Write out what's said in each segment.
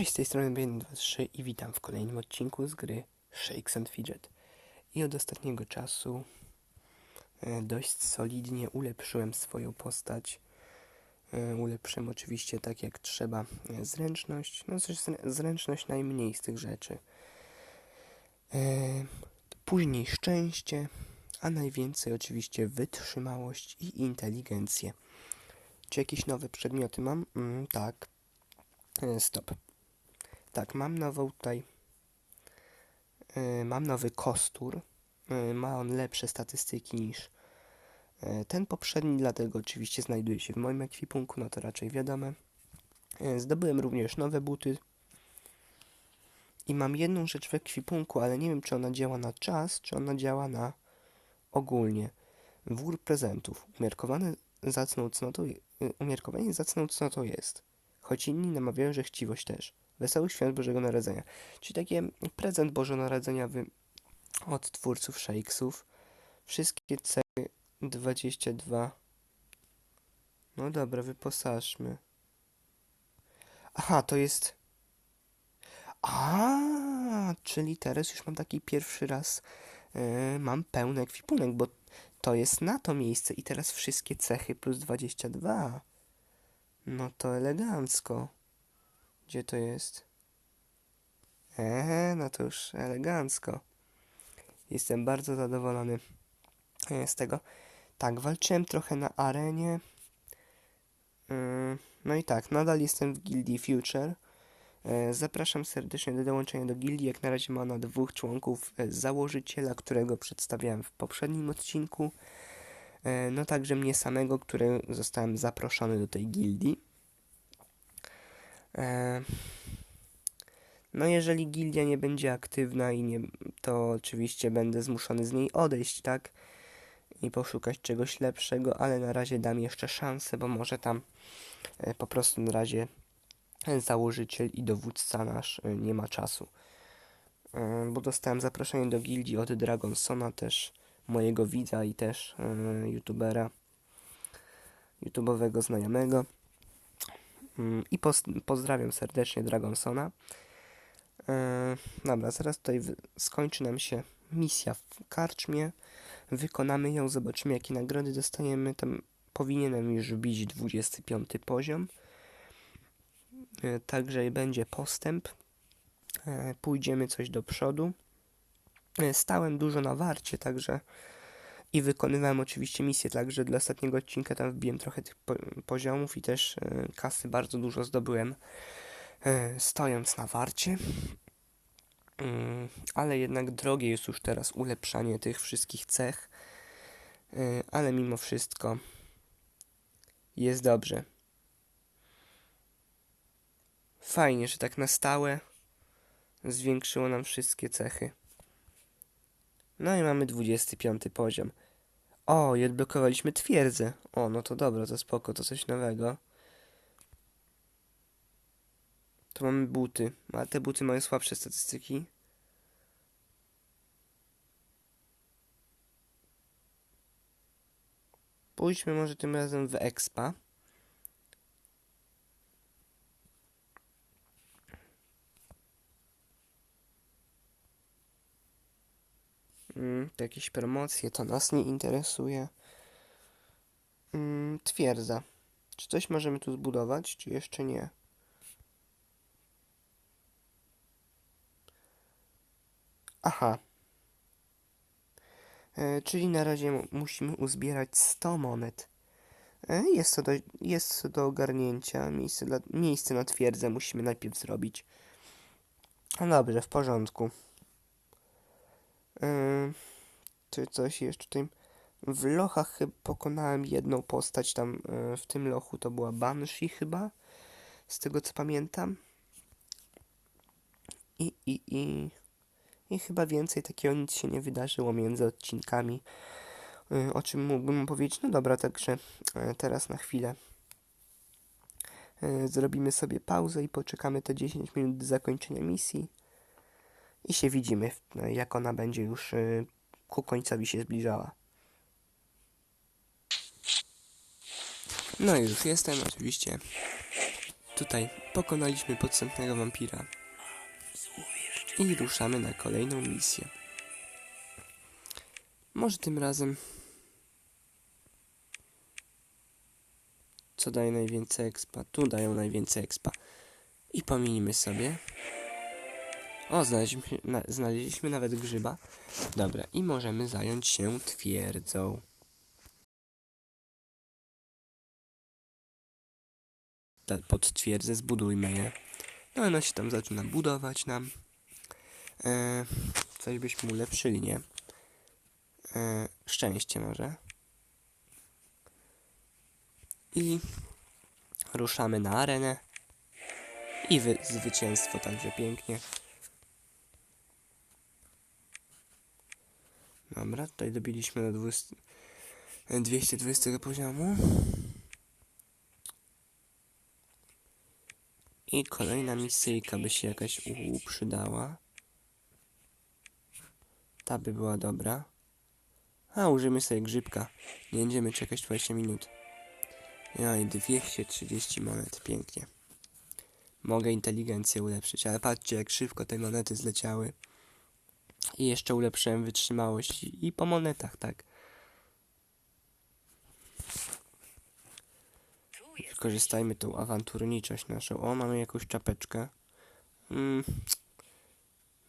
Cześć, z tej strony B123 i witam w kolejnym odcinku z gry Shakes and Fidget. I od ostatniego czasu e, dość solidnie ulepszyłem swoją postać. E, ulepszyłem oczywiście tak jak trzeba e, zręczność, no coś zrę- zręczność najmniej z tych rzeczy. Później szczęście, a najwięcej oczywiście wytrzymałość i inteligencję. Czy jakieś nowe przedmioty mam? Mm, tak. Stop. Tak, mam nową tutaj. e, mam nowy kostur. E, ma on lepsze statystyki niż e, ten poprzedni, dlatego oczywiście znajduje się w moim ekwipunku, no to raczej wiadome. E, zdobyłem również nowe buty. I mam jedną rzecz w ekwipunku, ale nie wiem, czy ona działa na czas, czy ona działa na ogólnie. Wór prezentów. Umiarkowane zacną cnotą, y, umiarkowanie zacną cnotą jest. Choć inni namawiają, że chciwość też. Wesołych Świąt Bożego Narodzenia. Czyli takie prezent Bożonarodzeniowy od twórców Shakesów. Wszystkie cechy 22. No dobra, wyposażmy. Aha, to jest... A, czyli teraz już mam taki pierwszy raz e, mam pełny ekwipunek, bo to jest na to miejsce i teraz wszystkie cechy plus 22. No to elegancko. Gdzie to jest? Eee, no to już elegancko. Jestem bardzo zadowolony e, z tego. Tak, walczyłem trochę na arenie. Ym, No i tak, nadal jestem w gildii Future. E, Zapraszam serdecznie do dołączenia do gildii. Jak na razie ma ona dwóch członków. e, Założyciela, którego przedstawiałem w poprzednim odcinku. E, No także mnie samego, który zostałem zaproszony do tej gildii. E, No jeżeli gildia nie będzie aktywna i nie, to oczywiście będę zmuszony z niej odejść, tak? I poszukać czegoś lepszego, ale na razie dam jeszcze szansę, bo może tam e, po prostu na razie założyciel i dowódca nasz nie ma czasu. Bo dostałem zaproszenie do gildii od Dragonsona też, mojego widza i też e, youtubera, youtubowego znajomego. Mm, I pozdrawiam serdecznie Dragonsona. E, dobra, zaraz tutaj skończy nam się misja w karczmie. Wykonamy ją, zobaczymy jakie nagrody dostaniemy. Tam powinienem już wbić 25 poziom. E, Także będzie postęp. Pójdziemy coś do przodu. E, Stałem dużo na warcie, także i wykonywałem oczywiście misję, także dla ostatniego odcinka tam wbiłem trochę tych po poziomów i też e, kasy bardzo dużo zdobyłem e, stojąc na warcie. Mm, Ale jednak drogie jest już teraz ulepszanie tych wszystkich cech. Ale mimo wszystko jest dobrze. Fajnie, że tak na stałe zwiększyło nam wszystkie cechy. No i mamy 25 poziom. O, i odblokowaliśmy twierdzę. O, no to dobra, to spoko, to coś nowego. Tu mamy buty, ale te buty mają słabsze statystyki. Pójdźmy może tym razem w Expa. Mm, to jakieś promocje, to nas nie interesuje. Mm, twierdza. Czy coś możemy tu zbudować, czy jeszcze nie? Aha. E, czyli na razie mu- musimy uzbierać 100 monet. E, jest, to do, jest to do ogarnięcia. Miejsce, dla, miejsce na twierdzę musimy najpierw zrobić. No dobrze, w porządku. Yy, czy coś jeszcze tutaj? W lochach pokonałem jedną postać tam yy, w tym lochu to była Banshee chyba, z tego co pamiętam. I, i, i, i chyba więcej takiego nic się nie wydarzyło między odcinkami, yy, o czym mógłbym powiedzieć. No dobra, także teraz na chwilę zrobimy sobie pauzę i poczekamy te 10 minut do zakończenia misji i się widzimy, no, jak ona będzie już y, ku końcowi się zbliżała. No i już jestem oczywiście tutaj Pokonaliśmy podstępnego wampira. I ruszamy na kolejną misję. Może tym razem. Co daje najwięcej expa? Tu dają najwięcej expa. I pominimy sobie. O, znaleźliśmy, na, znaleźliśmy nawet grzyba. Dobra, i możemy zająć się twierdzą. Pod twierdzę zbudujmy je. No, ona się tam zaczyna budować nam. E, coś byśmy ulepszyli, nie? E, szczęście może. I ruszamy na arenę. I wy, zwycięstwo także pięknie. Dobra, tutaj dobiliśmy do 20, 220 poziomu. I kolejna misyjka by się jakaś u, przydała. Ta by była dobra. A, użyjmy sobie grzybka. Nie będziemy czekać 20 minut. Jaj, 230 monet, pięknie. Mogę inteligencję ulepszyć, ale patrzcie jak szybko te monety zleciały. I jeszcze ulepszyłem wytrzymałość i, po monetach, tak. Wykorzystajmy tą awanturniczość naszą. O, mamy jakąś czapeczkę. Mm.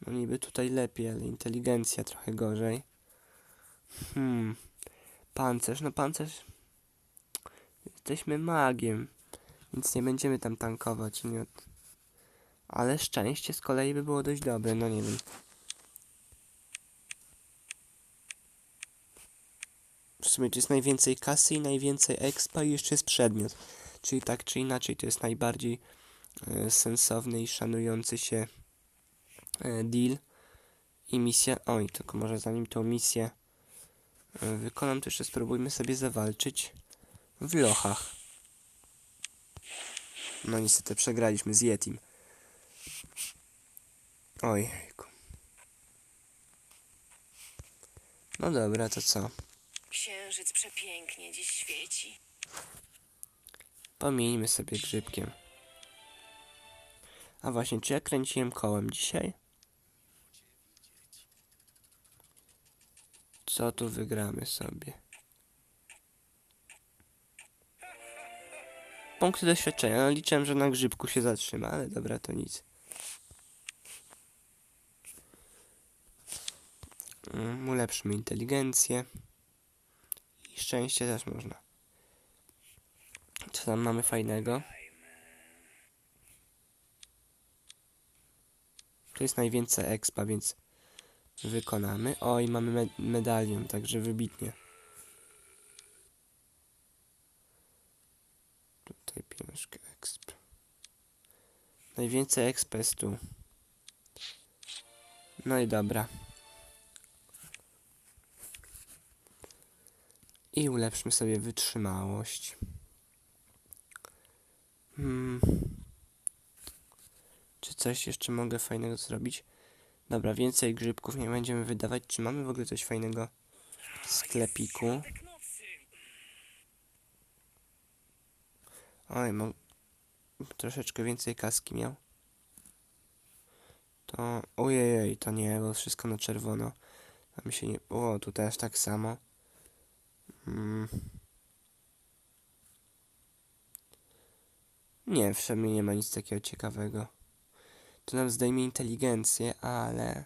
No niby tutaj lepiej, ale inteligencja trochę gorzej. Hmm. Pancerz, no pancerz. Jesteśmy magiem, więc nie będziemy tam tankować. Nie. Ale szczęście z kolei by było dość dobre, no nie wiem. W sumie to jest najwięcej kasy i najwięcej expa i jeszcze jest przedmiot. Czyli tak czy inaczej to jest najbardziej e, sensowny i szanujący się e, deal i misja. Oj, tylko może zanim tą misję e, wykonam, to jeszcze spróbujmy sobie zawalczyć w lochach. No niestety przegraliśmy z Yetim. Ojejku. No dobra, to co? Księżyc przepięknie dziś świeci. Pomieńmy sobie grzybkiem. A właśnie, czy ja kręciłem kołem dzisiaj? Co tu wygramy sobie? Punkty doświadczenia. No, liczyłem, że na grzybku się zatrzyma, ale dobra, to nic. Mm, ulepszymy inteligencję. I szczęście też można. Co tam mamy fajnego? Tu jest najwięcej expa, więc wykonamy. O, i mamy me medalion, także wybitnie. Tutaj pieniążkę exp. Najwięcej expa jest tu. No i dobra. I ulepszmy sobie wytrzymałość. Hmm. Czy coś jeszcze mogę fajnego zrobić? Dobra, więcej grzybków nie będziemy wydawać. Czy mamy w ogóle coś fajnego w sklepiku? Oj, mo... troszeczkę więcej kaski miał. To... Ojej, to nie, bo wszystko na czerwono. Mi się nie... O, tu też tak samo. Hmm. Nie, w sumie nie ma nic takiego ciekawego. To nam zdejmie inteligencję, ale...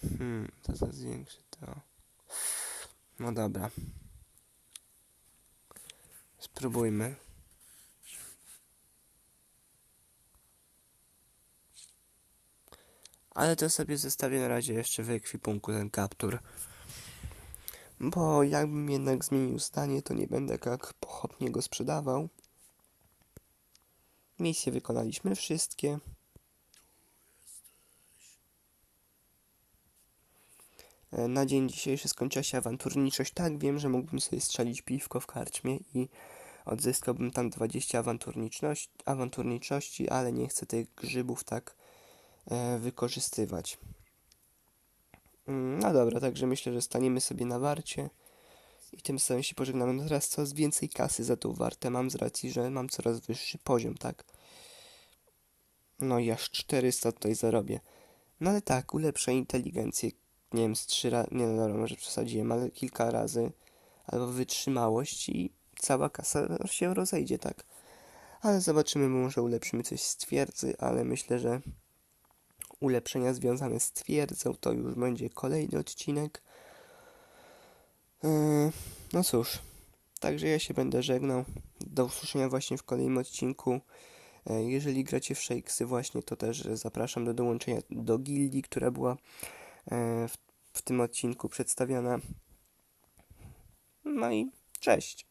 Hmm, to to zwiększy to. No dobra. Spróbujmy. Ale to sobie zostawię na razie jeszcze w ekwipunku ten kaptur. Bo jakbym jednak zmienił zdanie, to nie będę tak pochopnie go sprzedawał. Misje wykonaliśmy wszystkie. E, Na dzień dzisiejszy skończyła się awanturniczość. Tak, wiem, że mógłbym sobie strzelić piwko w karczmie i odzyskałbym tam 20 awanturniczości, awanturniczości ale nie chcę tych grzybów tak e, wykorzystywać. Mm, No dobra, także myślę, że staniemy sobie na warcie I tym samym się pożegnamy. No teraz coraz więcej kasy za tą wartę mam z racji, że mam coraz wyższy poziom, tak? No i aż 400 tutaj zarobię. No ale tak, ulepszę inteligencję, nie wiem, z trzy razy, nie no dobra, może przesadziłem, ale kilka razy, albo wytrzymałość i cała kasa się rozejdzie, tak? Ale zobaczymy, może ulepszymy coś z twierdzy, ale myślę, że ulepszenia związane z twierdzą to już będzie kolejny odcinek. Yy, no cóż, także ja się będę żegnał. Do usłyszenia właśnie w kolejnym odcinku. E, Jeżeli gracie w Shakesy właśnie, to też zapraszam do dołączenia do gildii, która była e, w, w tym odcinku przedstawiona. No i cześć.